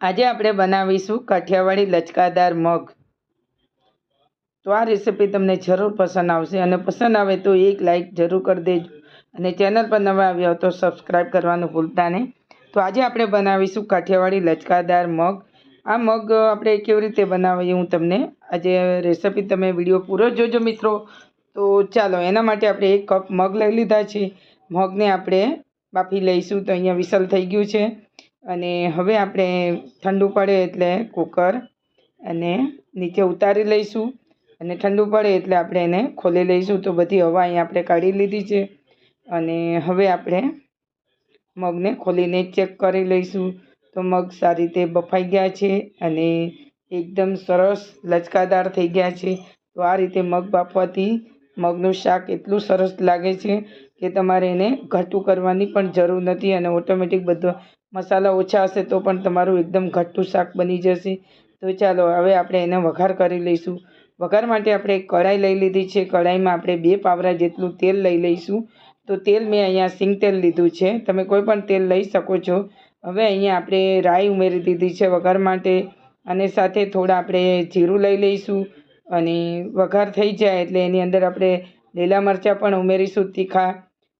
આજે આપણે બનાવીશું કાઠિયાવાડી લચકાદાર મગ. તો આ રેસીપી તમને જરૂર પસંદ આવશે અને પસંદ આવે તો એક લાઈક જરૂર કરી દેજો. અને ચેનલ પર નવા આવ્યા હો તો સબસ્ક્રાઈબ કરવાનું ભૂલતા નહીં. તો આજે આપણે બનાવીશું કાઠિયાવાડી લચકાદાર મગ. આ મગ આપણે કેવી રીતે બનાવીએ હું તમને આજે રેસીપી તમે વીડિયો પૂરો જોજો મિત્રો. તો ચાલો એના માટે આપણે એક કપ મગ લઈ લીધા છે. મગને આપણે બાફી લઈશું તો અહીંયા વિસલ થઈ ગયું છે. અને હવે આપણે ઠંડુ પડે એટલે કુકર અને નીચે ઉતારી લઈશું. અને ઠંડુ પડે એટલે આપણે એને ખોલી લઈશું. તો બધી હવા અહીંયા આપણે કાઢી લીધી છે. અને હવે આપણે મગને ખોલીને ચેક કરી લઈશું. તો મગ સારી રીતે બફાઈ ગયા છે અને એકદમ સરસ લચકાદાર થઈ ગયા છે. તો આ રીતે મગ બાફવાથી મગનું શાક એટલું સરસ લાગે છે કે તમારે એને ઘાટું કરવાની પણ જરૂર નથી અને ઓટોમેટિક બધો મસાલા ઓછા હશે તો પણ તમારું એકદમ ઘટ્ટું શાક બની જશે. તો ચાલો, હવે આપણે એને વઘાર કરી લઈશું. વઘાર માટે આપણે કઢાઈ લઈ લીધી છે. કઢાઈમાં આપણે બે પાવરા જેટલું તેલ લઈ લઈશું. તો તેલ મેં અહીંયા સિંગ તેલ લીધું છે. તમે કોઈ પણ તેલ લઈ શકો છો. હવે અહીંયા આપણે રાઈ ઉમેરી દીધી છે વઘાર માટે. અને સાથે થોડા આપણે જીરું લઈ લઈશું. અને વઘાર થઈ જાય એટલે એની અંદર આપણે લીલા મરચાં પણ ઉમેરીશું તીખા.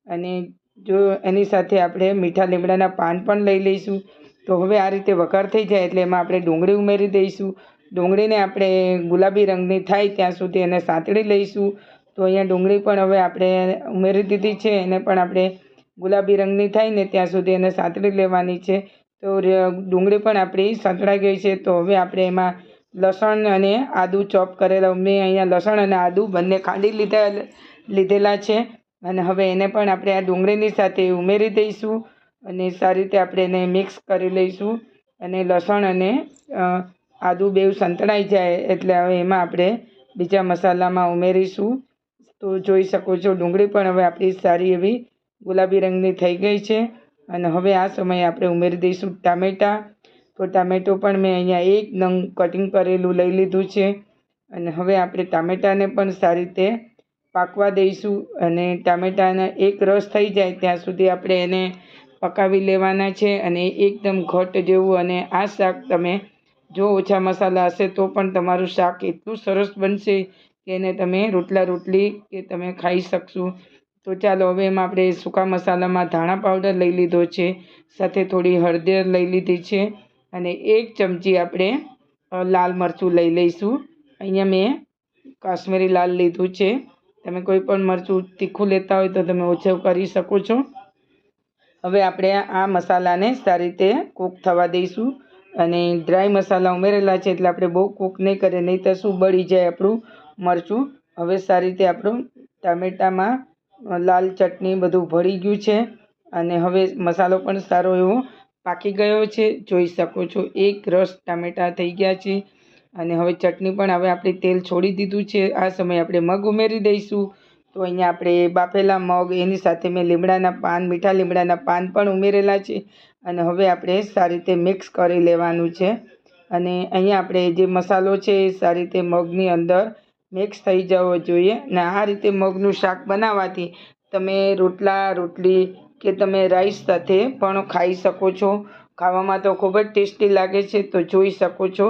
અને જો એની સાથે આપણે મીઠા લીમડાના પાન પણ લઈ લઈશું. તો હવે આ રીતે વઘાર થઈ જાય એટલે એમાં આપણે ડુંગળી ઉમેરી દઈશું. ડુંગળીને આપણે ગુલાબી રંગની થાય ત્યાં સુધી એને સાંતળી લઈશું. તો અહીંયા ડુંગળી પણ હવે આપણે ઉમેરી દીધી છે. એને પણ આપણે ગુલાબી રંગની થાય ને ત્યાં સુધી એને સાંતળી લેવાની છે. તો ડુંગળી પણ આપણી સંતળાઈ ગઈ છે. તો હવે આપણે એમાં લસણ અને આદું ચોપ કરેલા, મેં અહીંયા લસણ અને આદું બંને ખાંડી લીધા, લીધેલા છે. અને હવે એને પણ આપણે આ ડુંગળીની સાથે ઉમેરી દઈશું અને સારી રીતે આપણે એને મિક્સ કરી લઈશું અને લસણ અને આદું બેવ સંતળાઈ જાય એટલે હવે એમાં આપણે બીજા મસાલામાં ઉમેરીશું. તો જોઈ શકો છો ડુંગળી પણ હવે આપણી સારી એવી ગુલાબી રંગની થઈ ગઈ છે. અને હવે આ સમયે આપણે ઉમેરી દઈશું ટામેટાં. તો ટામેટો પણ મેં અહીંયા એક નંગ કટિંગ કરેલું લઈ લીધું છે. અને હવે આપણે ટામેટાને પણ સારી રીતે પાકવા દઈશું અને ટામેટાના એક રસ થઈ જાય ત્યાં સુધી આપણે એને પકાવી લેવાના છે અને એકદમ ઘટ જેવું અને આ શાક તમે જો ઓછા મસાલા હશે તો પણ તમારું શાક એટલું સરસ બનશે કે એને તમે રોટલા રોટલી કે તમે ખાઈ શકશો. તો ચાલો હવે એમાં આપણે સૂકા મસાલામાં ધાણા પાવડર લઈ લીધો છે, સાથે થોડી હળદર લઈ લીધી છે અને એક ચમચી આપણે લાલ મરચું લઈ લઈશું. અહીંયા મેં કાશ્મીરી લાલ લીધું છે. તમે કોઈ પણ મરચું તીખું લેતા હોય તો તમે ઓછું કરી શકો છો. હવે આપણે આ મસાલાને સારી રીતે કૂક થવા દઈશું. અને ડ્રાય મસાલા ઉમેરેલા છે એટલે આપણે બહુ કૂક નહીં કરીએ, નહીં તો શું બળી જાય આપણું મરચું. હવે સારી રીતે આપણું ટામેટામાં લાલ ચટણી બધું ભળી ગયું છે. અને હવે મસાલો પણ સારો એવો પાકી ગયો છે. જોઈ શકો છો, એક રસ ટામેટાં થઈ ગયા છે. અને હવે ચટણી પણ હવે આપણે તેલ છોડી દીધું છે. આ સમયે આપણે મગ ઉમેરી દઈશું. તો અહીંયા આપણે બાફેલા મગ, એની સાથે મેં લીમડાના પાન, મીઠા લીમડાના પાન પણ ઉમેરેલા છે. અને હવે આપણે સારી રીતે મિક્સ કરી લેવાનું છે. અને અહીંયા આપણે જે મસાલો છે એ સારી રીતે મગની અંદર મિક્સ થઈ જવો જોઈએ. અને આ રીતે મગનું શાક બનાવવાથી તમે રોટલા, રોટલી કે તમે રાઈસ સાથે પણ ખાઈ શકો છો. ખાવામાં તો ખૂબ જ ટેસ્ટી લાગે છે, તો જોઈ શકો છો.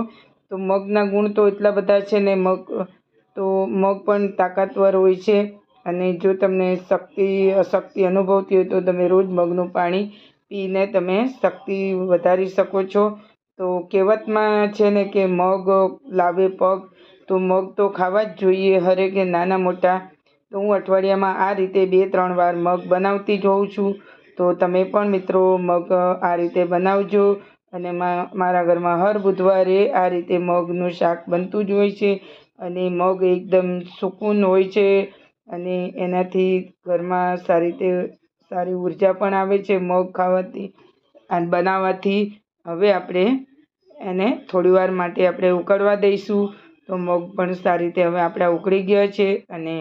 તો મગના ગુણ તો એટલા બધા છે ને મગ, તો મગ પણ તાકાતવર હોય છે. અને જો તમને શક્તિ, અશક્તિ અનુભવતી હોય તો તમે રોજ મગનું પાણી પીને તમે શક્તિ વધારી શકો છો. તો કહેવતમાં છે ને કે મગ લાવે પગ, તો મગ તો ખાવા જ જોઈએ હરેકે નાના મોટા. તો હું અઠવાડિયામાં આ રીતે બે, ત્રણ વાર મગ બનાવતી જ હોઉં છું. તો તમે પણ મિત્રો મગ આ રીતે બનાવજો. અને મારા ઘરમાં હર બુધવારે આ રીતે મગનું શાક બનતું જ હોય છે અને મગ એકદમ સુકૂન હોય છે અને એનાથી ઘરમાં સારી રીતે સારી ઊર્જા પણ આવે છે મગ ખાવાથી અને બનાવવાથી. હવે આપણે એને થોડીવાર માટે આપણે ઉકળવા દઈશું તો મગ પણ સારી રીતે હવે આપણા ઉકળી ગયા છે અને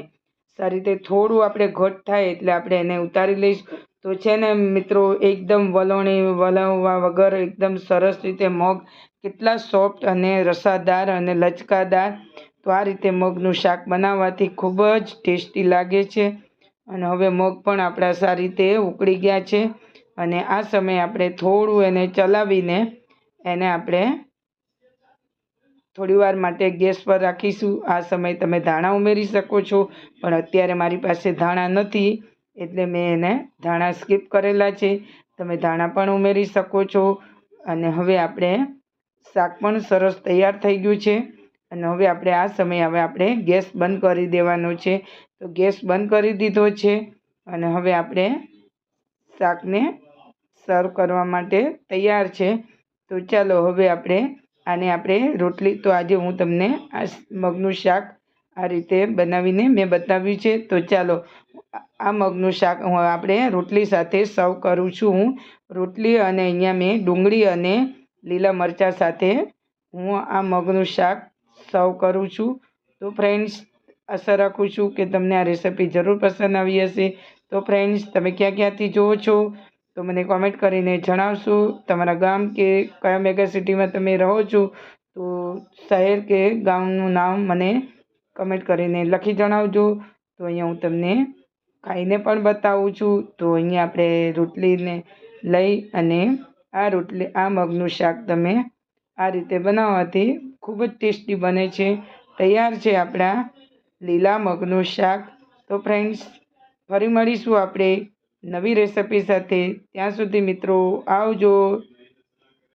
સારી રીતે થોડું આપણે ઘટ થાય એટલે આપણે એને ઉતારી લઈશું. તો છે ને મિત્રો, એકદમ વલોણી વલાવવા વગર એકદમ સરસ રીતે મગ કેટલા સોફ્ટ અને રસાદાર અને લચકાદાર. તો આ રીતે મગનું શાક બનાવવાથી ખૂબ જ ટેસ્ટી લાગે છે. અને હવે મગ પણ આપણા સારી રીતે ઉકળી ગયા છે. અને આ સમયે આપણે થોડું એને ચલાવીને એને આપણે થોડી વાર માટે ગેસ પર રાખીશું. આ સમયે તમે ધાણા ઉમેરી શકો છો, પણ અત્યારે મારી પાસે ધાણા નથી. એટલે મેં એને ધાણા સ્કીપ કરેલા છે. તમે ધાણા પણ ઉમેરી શકો છો. અને હવે આપણે શાક પણ સરસ તૈયાર થઈ ગયું છે. અને હવે આપણે આ સમયે હવે આપણે ગેસ બંધ કરી દેવાનો છે. તો ગેસ બંધ કરી દીધો છે. અને હવે આપણે શાકને સર્વ કરવા માટે તૈયાર છે. તો ચાલો હવે આપણે આને આપણે રોટલી તો આજે હું તમને આ મગનું શાક આ રીતે બનાવીને મેં બતાવ્યું છે. તો ચાલો આ મગનું શાક હું આપણે રોટલી સાથે સર્વ કરું છું. હું રોટલી અને અહીંયા મેં ડુંગળી અને લીલા મરચાં સાથે હું આ મગનું શાક સર્વ કરું છું. તો ફ્રેન્ડ્સ, આશા રાખું છું કે તમને આ રેસિપી જરૂર પસંદ આવી હશે. તો ફ્રેન્ડ્સ, તમે ક્યાં ક્યાંથી જુઓ છો? તો મને કોમેન્ટ કરીને જણાવશો. તમારા ગામ કે કયા મેગા સિટીમાં તમે રહો છો? તો શહેર કે ગામનું નામ મને કમેન્ટ કરીને લખી જણાવજો. તો અહીંયા હું તમને ખાઈને પણ બતાવું છું. તો અહીંયા આપણે રોટલીને લઈ અને આ રોટલી, આ મગનું શાક તમે આ રીતે બનાવવાથી ખૂબ જ ટેસ્ટી બને છે. તૈયાર છે આપણા લીલા મગનું શાક. તો ફ્રેન્ડ્સ, ફરી મળીશું આપણે નવી રેસિપી સાથે. ત્યાં સુધી મિત્રો આવજો.